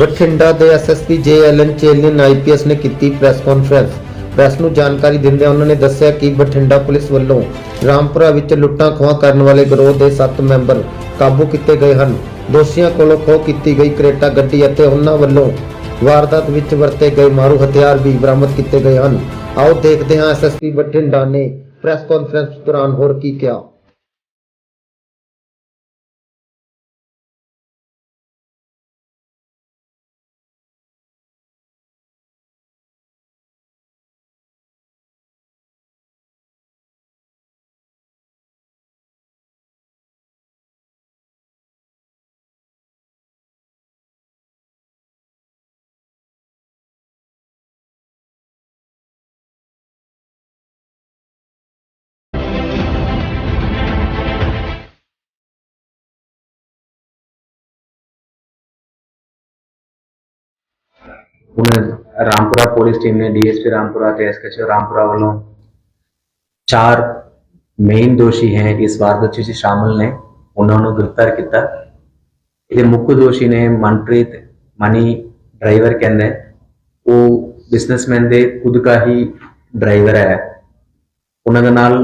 ਬਠਿੰਡਾ ਦੇ SSP ਜੇਐਲਐਨ ਚੇਲੀਨ IPS ਨੇ ਕੀਤੀ ਪ੍ਰੈਸ ਕਾਨਫਰੰਸ ਪ੍ਰੈਸ ਨੂੰ ਜਾਣਕਾਰੀ ਦਿੰਦਿਆਂ ਉਹਨਾਂ ਨੇ ਦੱਸਿਆ ਕਿ ਬਠਿੰਡਾ ਪੁਲਿਸ ਵੱਲੋਂ ਰਾਮਪੁਰਾ ਵਿੱਚ ਲੁੱਟਾਂ ਖੋਹਾਂ ਕਰਨ ਵਾਲੇ ਗਰੋਹ ਦੇ 7 ਮੈਂਬਰ ਕਾਬੂ ਕੀਤੇ ਗਏ ਹਨ। ਦੋਸ਼ੀਆਂ ਕੋਲੋਂ ਖੋਹ ਕੀਤੀ ਗਈ ਕਰੇਟਾ ਗੱਡੀ ਅਤੇ ਉਹਨਾਂ ਵੱਲੋਂ ਵਾਰਦਾਤ ਵਿੱਚ ਵਰਤੇ ਗਏ ਮਾਰੂ ਹਥਿਆਰ ਵੀ ਬਰਾਮਦ ਕੀਤੇ ਗਏ ਹਨ। ਆਓ ਦੇਖਦੇ ਹਾਂ ਐਸਐਸਪੀ ਬਠਿੰਡਾ ਨੇ ਪ੍ਰੈਸ ਕਾਨਫਰੰਸ ਦੌਰਾਨ ਹੋਰ ਕੀ ਕਿਹਾ। ਹੁਣ ਰਾਮਪੁਰਾ ਪੁਲਿਸ ਟੀਮ ਨੇ ਡੀਐਸਪੀ ਰਾਮਪੁਰਾ ਤੇ ਐਸਐਚਓ ਰਾਮਪੁਰਾ ਵੱਲੋਂ ਚਾਰ ਮੇਨ ਦੋਸ਼ੀ ਹੈ ਇਸ ਵਾਰਦਾਤ ਵਿੱਚ ਸ਼ਾਮਲ ਨੇ ਉਹਨਾਂ ਨੂੰ ਗ੍ਰਿਫਤਾਰ ਕੀਤਾ ਇਹਦੇ ਮੁੱਖ ਦੋਸ਼ੀ ਨੇ ਮਨਪ੍ਰੀਤ ਮਨੀ ਡਰਾਈਵਰ ਕਹਿੰਦੇ ਉਹ ਬਿਜ਼ਨਸਮੈਨ ਦੇ ਖੁਦ ਦਾ ਹੀ ਡਰਾਈਵਰ ਹੈ ਉਹਨਾਂ ਦੇ ਨਾਲ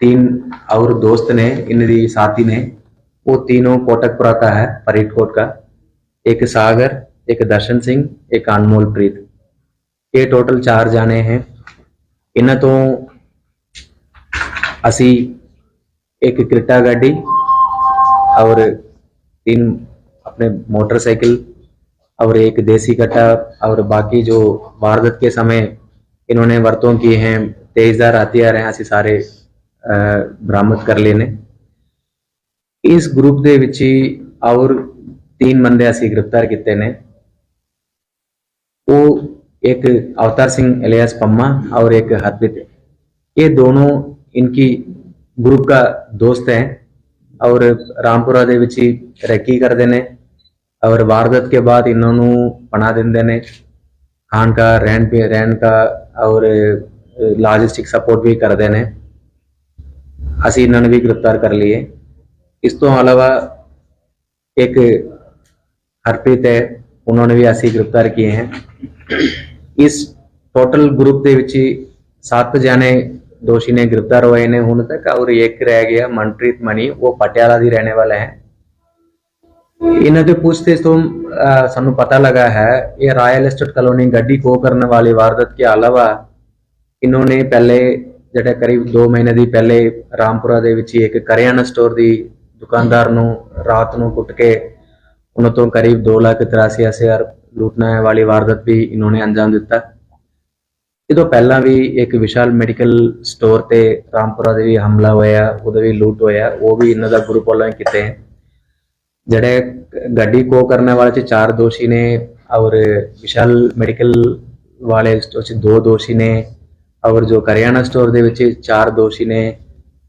तीन और दोस्त ने इन साथी ने वो तीनों कोटकपुरा का है फरीदकोट का एक सागर एक दर्शन सिंह एक अनमोल प्रीत ਇਹ ਟੋਟਲ 4 ਜਾਣੇ ਹੈ ਇਹਨਾਂ ਤੋਂ ਅਸੀਂ ਇੱਕ ਕ੍ਰਿਟਾ ਗੱਡੀ और तीन अपने मोटरसाइकिल और एक देसी कट्टा और बाकी जो वारदात के समय इन्होंने वरतों किए हैं तेजदार हथियार हैं ਅਸੀਂ ਸਾਰੇ ਅਹ, ਬਰਾਮਦ ਕਰ ਲਏ ਨੇ ਇਸ ਗਰੁੱਪ ਦੇ ਵਿੱਚ ਹੀ ਔਰ ਤਿੰਨ ਬੰਦੇ ਅਸੀਂ ਗ੍ਰਿਫਤਾਰ ਕੀਤੇ ਨੇ वो एक अवतार सिंह एलियास पम्मा और एक हरप्रीत ये दोनों इनकी ग्रुप का दोस्त हैं और ਰਾਮਪੁਰਾ ਦੇ ਵਿੱਚ ਹੀ ਰੈਕੀ ਕਰਦੇ ਨੇ ਔਰ ਵਾਰਦਾਤ ਕੇ ਬਾਅਦ ਇਹਨਾਂ ਨੂੰ ਪਣਾ ਦਿੰਦੇ ਨੇ ਖਾਣ ਦਾ ਰਹਿਣ ਪੇ ਰਹਿਣ ਦਾ ਔਰ ਲੌਜਿਸਟਿਕ ਸਪੋਰਟ ਵੀ ਕਰਦੇ ਨੇ ਅਸੀਂ ਇਹਨਾਂ ਨੂੰ ਵੀ ਗ੍ਰਿਫਤਾਰ ਕਰ ਲਈਏ ਇਸ ਤੋਂ ਇਲਾਵਾ ਇੱਕ ਹਰਪ੍ਰੀਤ ਹੈ उन्होंने भी ऐसे ही गिरफ्तार किए हैं। इस ਟੋਟਲ ਗਰੁੱਪ ਦੇ ਵਿੱਚ 7 ਜਣੇ ਦੋਸ਼ੀ ਨੇ ਗ੍ਰਿਫਤਾਰ ਹੋਏ ਨੇ ਹੁਣ ਤੱਕ ਔਰ ਇੱਕ ਰਹਿ ਗਿਆ ਮਨਪ੍ਰੀਤ ਮਣੀ ਉਹ ਪਟਿਆਲਾ ਦੀ ਰਹਿਣੇ ਵਾਲਾ ਹੈ ਇਹਨਾਂ ਦੇ ਪੁੱਛਤੇ ਤੋਂ ਸਾਨੂੰ ਪਤਾ ਲਗਾ ਹੈ ਇਹ ਰਾਇਲ ਐਸਟੇਟ ਕਲੋਨੀ ਗੱਡੀ ਕੋ ਕਰਨ ਵਾਲੀ ਵਾਰਦਾਤ ਕੇ ਅਲਾਵਾ ਇਹਨਾਂ ਨੇ ਪਹਿਲੇ ਜਿਹੜਾ ਕਰੀਬ 2 ਮਹੀਨੇ ਦੀ ਪਹਿਲੇ ਰਾਮਪੁਰਾ ਦੇ ਵਿੱਚ ਇੱਕ ਕਰਿਆਨਾ ਸਟੋਰ ਦੀ ਦੁਕਾਨਦਾਰ ਨੂੰ ਰਾਤ ਨੂੰ ਕੁੱਟ ਕੇ ਉਹਨਾਂ ਤੋਂ ਕਰੀਬ 2 ਲੱਖ 83 ਹਜ਼ਾਰ ਲੁੱਟਣਾ ਵਾਲੀ ਵਾਰਦਾਤ ਵੀ ਇਹਨਾਂ ਨੇ ਅੰਜਾਮ ਦਿੱਤਾ। ਇਹ ਤੋਂ ਪਹਿਲਾਂ ਵੀ ਇੱਕ ਵਿਸ਼ਾਲ ਮੈਡੀਕਲ ਸਟੋਰ ਤੇ ਰਾਮਪੁਰਾ ਦੇ ਵੀ ਹਮਲਾ ਹੋਇਆ, ਉਹਦੇ ਵੀ ਲੁੱਟ ਹੋਇਆ, ਉਹ ਵੀ ਇਹਨਾਂ ਦਾ ਗਰੁੱਪ ਵਾਲਿਆਂ ਕੀਤੇ ਹੈ। ਜਿਹੜੇ ਗੱਡੀ ਕੋ ਕਰਨ ਵਾਲੇ ਚ ਚਾਰ ਦੋਸ਼ੀ ਨੇ, ਔਰ ਵਿਸ਼ਾਲ ਮੈਡੀਕਲ ਵਾਲੇ ਚ ਦੋ ਦੋਸ਼ੀ ਨੇ, ਔਰ ਜੋ ਕਰਿਆਣਾ ਸਟੋਰ ਦੇ ਵਿੱਚ ਚਾਰ ਦੋਸ਼ੀ ਨੇ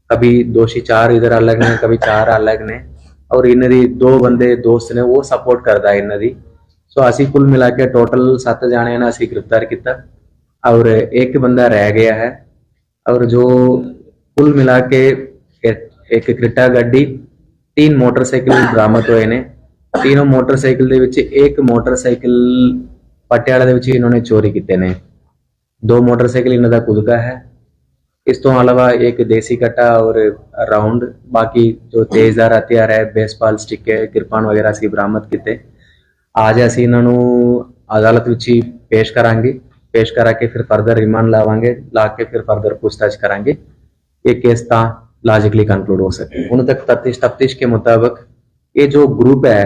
ਕभी ਦੋਸ਼ੀ ਚਾਰ ਇਧਰ ਅਲੱਗ ਨੇ ਕभी ਚਾਰ ਅਲੱਗ ਨੇ। ਔਰ ਇਹਨਾਂ ਦੀ ਦੋ ਬੰਦੇ, ਦੋਸਤ ਨੇ ਉਹ ਸਪੋਰਟ ਕਰਦਾ ਇਹਨਾਂ ਦੀ। ਸੋ ਅਸੀਂ ਕੁੱਲ ਮਿਲਾ ਕੇ ਟੋਟਲ 7 ਜਾਣਿਆਂ ਨੂੰ ਅਸੀਂ ਗ੍ਰਿਫਤਾਰ ਕੀਤਾ। ਔਰ ਇੱਕ ਬੰਦਾ ਰਹਿ ਗਿਆ ਹੈ। ਔਰ ਜੋ ਕੁੱਲ ਮਿਲਾ ਕੇ ਇੱਕ ਕ੍ਰਿਟਾ ਗੱਡੀ, ਤਿੰਨ ਮੋਟਰਸਾਈਕਲ ਬਰਾਮਦ ਹੋਏ ਨੇ। ਤਿੰਨੋਂ ਮੋਟਰਸਾਈਕਲ ਦੇ ਵਿੱਚ ਇੱਕ ਮੋਟਰਸਾਈਕਲ ਪਟਿਆਲਾ ਦੇ ਵਿੱਚ ਇਹਨਾਂ ਨੇ ਚੋਰੀ ਕੀਤੇ ਨੇ। ਦੋ ਮੋਟਰਸਾਈਕਲ ਇਹਨਾਂ ਦਾ ਕੁਦਕਾ ਹੈ। ਇਸ ਤੋਂ ਇਲਾਵਾ ਇੱਕ ਦੇਸੀ ਕਟਾ ਔਰ ਰਾਉਂਡ ਬਾਕੀ ਜੋ ਤੇਜ਼ਦਾਰ ਹਥਿਆਰ ਹੈ ਬੇਸਬਾਲ ਸਟਿਕ ਹੈ ਕਿਰਪਾਨ ਵਗੈਰਾ ਅਸੀਂ ਬਰਾਮਦ ਕੀਤੇ ਅੱਜ ਅਸੀਂ ਇਹਨਾਂ ਨੂੰ ਅਦਾਲਤ ਵਿੱਚ ਹੀ ਪੇਸ਼ ਕਰਾਂਗੇ ਪੇਸ਼ ਕਰਾ ਕੇ ਫਿਰ ਫਰਦਰ ਰਿਮਾਂਡ ਲਾਵਾਂਗੇ ਲਾ ਕੇ ਫਿਰ ਫਰਦਰ ਪੁੱਛਤਾਛ ਕਰਾਂਗੇ ਇਹ ਕੇਸ ਤਾਂ लॉजिकली कंक्लूड हो सके उन तक तफ्तीश तफ्तीश के मुताबिक ये जो ग्रुप है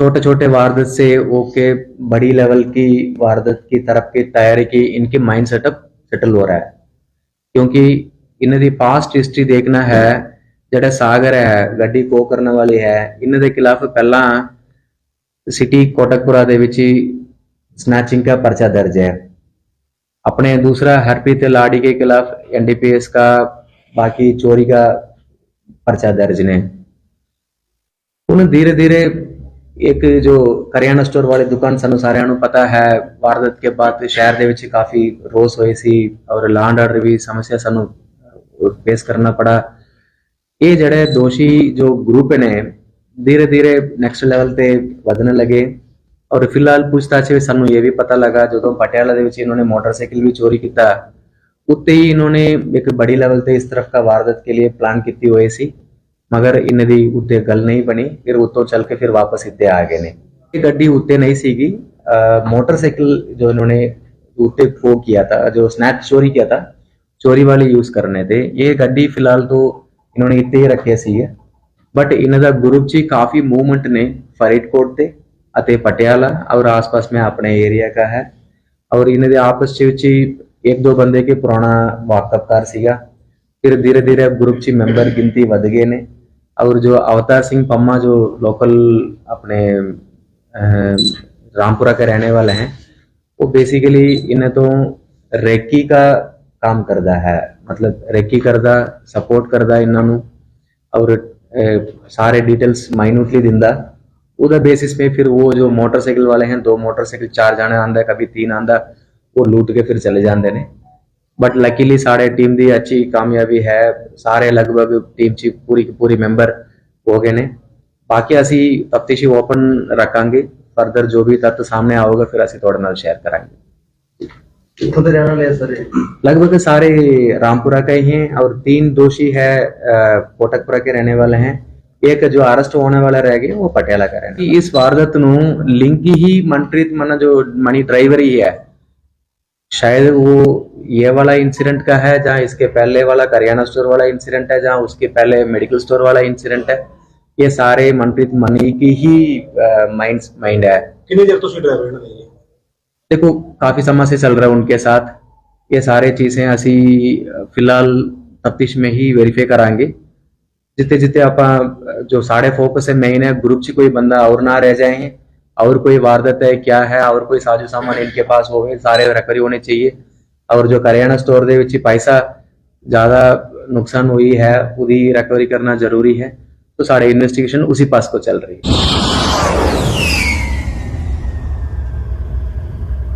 छोटे छोटे वारदात से ओके बड़ी लेवल की वारदात की तरफ की तैयारी की इनके माइंड सेटअप सेटल हो रहा है क्योंकि इन्हें दी पास्ट हिस्ट्री देखना है ਜਿਹੜਾ ਸਾਗਰ ਹੈ ਗੱਡੀ ਕੋ ਕਰਨ ਵਾਲੀ ਹੈ ਇਹਨਾਂ ਦੇ ਖਿਲਾਫ ਪਹਿਲਾਂ ਸਿਟੀ ਕੋਟਕਪੁਰਾ ਦੇ ਵਿੱਚ ਹੀ स्नैचिंग का पर्चा दर्ज है अपने दूसरा हरप्रीत लाड़ी के खिलाफ एनडीपीएस का बाकी चोरी का पर्चा दर्ज ने ਹੁਣ ਧੀਰੇ ਧੀਰੇ ਇੱਕ ਜੋ ਕਰਿਆਨਾ ਸਟੋਰ ਵਾਲੀ ਦੁਕਾਨ ਸਾਨੂੰ ਸਾਰਿਆਂ ਨੂੰ ਪਤਾ ਹੈ, ਵਾਰਦਾਤ ਕੇ ਬਾਅਦ ਸ਼ਹਿਰ ਦੇ ਵਿੱਚ ਕਾਫੀ ਰੋਸ ਹੋਏ ਸੀ ਔਰ ਲਾਂਡ ਆਰਡਰ ਵੀ ਸਮੱਸਿਆ ਸਾਨੂੰ ਫੇਸ ਕਰਨਾ ਪੜਾ। ਇਹ ਜਿਹੜੇ ਦੋਸ਼ੀ ਜੋ ਗਰੁੱਪ ਨੇ, ਧੀਰੇ ਧੀਰੇ ਨੈਕਸਟ ਲੈਵਲ ਤੇ ਵਧਣ ਲੱਗੇ। ਔਰ ਫਿਲਹਾਲ ਪੁੱਛਤਾਛ ਵਿੱਚ ਸਾਨੂੰ ਇਹ ਵੀ ਪਤਾ ਲੱਗਾ, ਜਦੋਂ ਪਟਿਆਲਾ ਦੇ ਵਿੱਚ ਇਹਨਾਂ ਨੇ ਮੋਟਰਸਾਈਕਲ ਵੀ ਚੋਰੀ ਕੀਤਾ, ਉੱਤੇ ਹੀ ਇਹਨਾਂ ਨੇ ਇੱਕ ਬੜੀ ਲੈਵਲ ਤੇ ਇਸ ਤਰਫ ਦਾ ਵਾਰਦਾਤ ਕੇ ਲਈ ਪਲਾਨ ਕੀਤੀ ਹੋਈ ਸੀ। ਮਗਰ ਇਹਨਾਂ ਦੀ ਉੱਤੇ ਗੱਲ ਨਹੀਂ ਬਣੀ ਫਿਰ ਉੱਤੋਂ ਚੱਲ ਕੇ ਫਿਰ ਵਾਪਸ ਇੱਥੇ ਆ ਗਏ ਨੇ ਇਹ ਗੱਡੀ ਉੱਤੇ ਨਹੀਂ ਸੀਗੀ ਅਹ मोटरसाइकिल जो इन्होंने ਉੱਤੇ वो किया था जो स्नैच चोरी किया था ਚੋਰੀ ਵਾਲੀ ਯੂਜ਼ ਕਰਨੇ ਤੇ ਇਹ ਗੱਡੀ ਫਿਲਹਾਲ ਤੋਂ ਇਹਨਾਂ ਨੇ ਇੱਥੇ ਹੀ ਰੱਖਿਆ ਸੀ ਬਟ ਇਹਨਾਂ ਦਾ ਗਰੁੱਪ 'ਚ ਕਾਫੀ ਮੂਵਮੈਂਟ ਨੇ ਫਰੀਦਕੋਟ ਤੇ ਅਤੇ ਪਟਿਆਲਾ ਔਰ ਆਸ-ਪਾਸ में अपने एरिया का है ਔਰ ਇਹਨਾਂ ਦੇ ਆਪਸ 'ਚ ਵਿੱਚ ਹੀ ਇੱਕ ਦੋ ਬੰਦੇ ਕੇ ਪੁਰਾਣਾ ਵਾਕਫਕਾਰ ਸੀਗਾ ਫਿਰ ਧੀਰੇ ਧੀਰੇ ਗਰੁੱਪ 'ਚ ਮੈਂਬਰ ਗਿਣਤੀ ਵਧ ਗਏ ਨੇ ਔਰ ਜੋ अवतार सिंह पम्मा जो लोकल अपने अ, रामपुरा के रहने वाले हैं वो बेसिकली इन्हें तो रेकी का काम करता है मतलब रेकी करदा सपोर्ट करदा ਇਹਨਾਂ ਨੂੰ और अ, सारे डिटेल्स माइन्यूटली दिंदा ਉਹਦਾ बेसिस पे फिर वो जो मोटरसाइकिल वाले हैं दो मोटरसाइकिल चार जाने आंदा कभी तीन आंदा वो लूट के फिर चले ਜਾਂਦੇ ਨੇ ਬਟ ਲੱਕੀਲੀ ਸਾਡੇ ਟੀਮ ਦੀ ਅੱਛੀ ਕਾਮਯਾਬੀ ਹੈ ਸਾਰੇ ਲਗਭਗ ਟੀਮ ਚ ਪੂਰੀ ਪੂਰੀ ਮੈਂਬਰ ਹੋ ਗਏ ਨੇ ਬਾਕੀ ਅਸੀਂ ਤਫਤੀਸ਼ੀ ਓਪਨ ਰੱਖਾਂਗੇ ਫਰਦਰ ਜੋ ਵੀ ਤੱਤ ਸਾਹਮਣੇ ਆਊਗਾ ਫਿਰ ਅਸੀਂ ਤੁਹਾਡੇ ਨਾਲ ਸ਼ੇਅਰ ਕਰਾਂਗੇ ਕਿੱਥੋਂ ਦੇ ਰਹਿਣ ਵਾਲੇ ਆ ਸਰ ਇਹ? लगभग सारे रामपुरा का ही हैं और तीन दोषी है अ, कोटकपुरा के रहने वाले हैं एक जो अरेस्ट होने वाला रह गया वो पटियाला का रहने इस वारदात नु लिंक ही मनप्रीत मना जो मनी ड्राइवर ही है शायद वो ये वाला इंसिडेंट का है जहाँ इसके पहले वाला करियाना स्टोर वाला इंसिडेंट है जहाँ उसके पहले मेडिकल स्टोर वाला इंसिडेंट है ये सारे मनप्रीत मनी की ही माइंड माइंड है। कितनी देर तो ड्राइवर देखो काफ़ी समय से चल रहा है उनके साथ। ये सारे चीज़ें असी फ़िलहाल तफ्तीश में ही वेरीफाई कराएँगे। जितने जितने आप जो साढ़े फोकस है मेन है ग्रुप से कोई बंदा और ना रह जाएँगे और कोई वारदात है क्या है और कोई साजो सामान इनके पास हो गए सारे रिकवरी होने चाहिए और जो करियाना स्टोर ਦੇ ਵਿੱਚ पैसा ज्यादा नुकसान हुई है ਉਹਦੀ रिकवरी करना जरूरी है तो साढ़े इन्वेस्टिगेशन उसी पास को चल रही है